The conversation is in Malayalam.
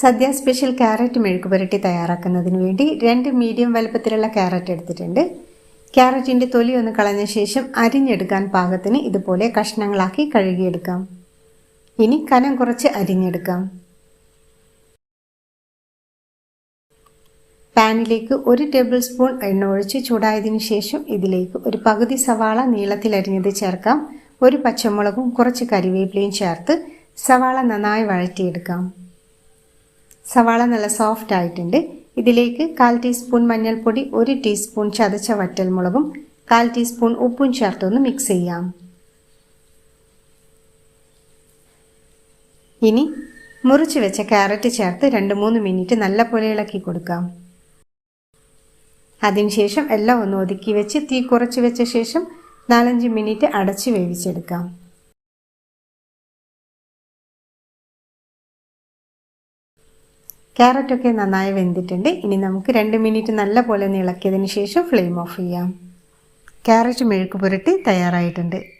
സദ്യ സ്പെഷ്യൽ ക്യാരറ്റ് മെഴുക്ക് പുരട്ടി തയ്യാറാക്കുന്നതിന് വേണ്ടി രണ്ട് മീഡിയം വലുപ്പത്തിലുള്ള ക്യാരറ്റ് എടുത്തിട്ടുണ്ട്. ക്യാരറ്റിന്റെ തൊലി ഒന്ന് കളഞ്ഞ ശേഷം അരിഞ്ഞെടുക്കാൻ പാകത്തിന് ഇതുപോലെ കഷ്ണങ്ങളാക്കി കഴുകിയെടുക്കാം. ഇനി കനം കുറച്ച് അരിഞ്ഞെടുക്കാം. പാനിലേക്ക് ഒരു ടേബിൾ സ്പൂൺ എണ്ണ ഒഴിച്ച് ചൂടായതിന് ശേഷം ഇതിലേക്ക് ഒരു പകുതി സവാള നീളത്തിൽ അരിഞ്ഞത് ചേർക്കാം. ഒരു പച്ചമുളകും കുറച്ച് കരിവേപ്പിലയും ചേർത്ത് സവാള നന്നായി വഴറ്റിയെടുക്കാം. സവാള നല്ല സോഫ്റ്റ് ആയിട്ടുണ്ട്. ഇതിലേക്ക് കാൽ ടീസ്പൂൺ മഞ്ഞൾപ്പൊടി ഒരു ടീസ്പൂൺ ചതച്ച വറ്റൽമുളകും കാൽ ടീസ്പൂൺ ഉപ്പും ചേർത്തൊന്ന് മിക്സ് ചെയ്യാം. ഇനി മുറിച്ച് വെച്ച ക്യാരറ്റ് ചേർത്ത് രണ്ട് മൂന്ന് മിനിറ്റ് നല്ല പോലെ ഇളക്കി കൊടുക്കാം. അതിനുശേഷം എല്ലാം ഒന്ന് ഒതുക്കി വെച്ച് തീ കുറച്ച് വെച്ച ശേഷം നാലഞ്ച് മിനിറ്റ് അടച്ച് വേവിച്ചെടുക്കാം. ക്യാരറ്റൊക്കെ നന്നായി വെന്തിട്ടുണ്ട്. ഇനി നമുക്ക് രണ്ട് മിനിറ്റ് നല്ല പോലെ ഒന്ന് ഇളക്കിയതിന് ശേഷം ഫ്ലെയിം ഓഫ് ചെയ്യാം. ക്യാരറ്റ് മെഴുക്ക് പുരട്ടി തയ്യാറായിട്ടുണ്ട്.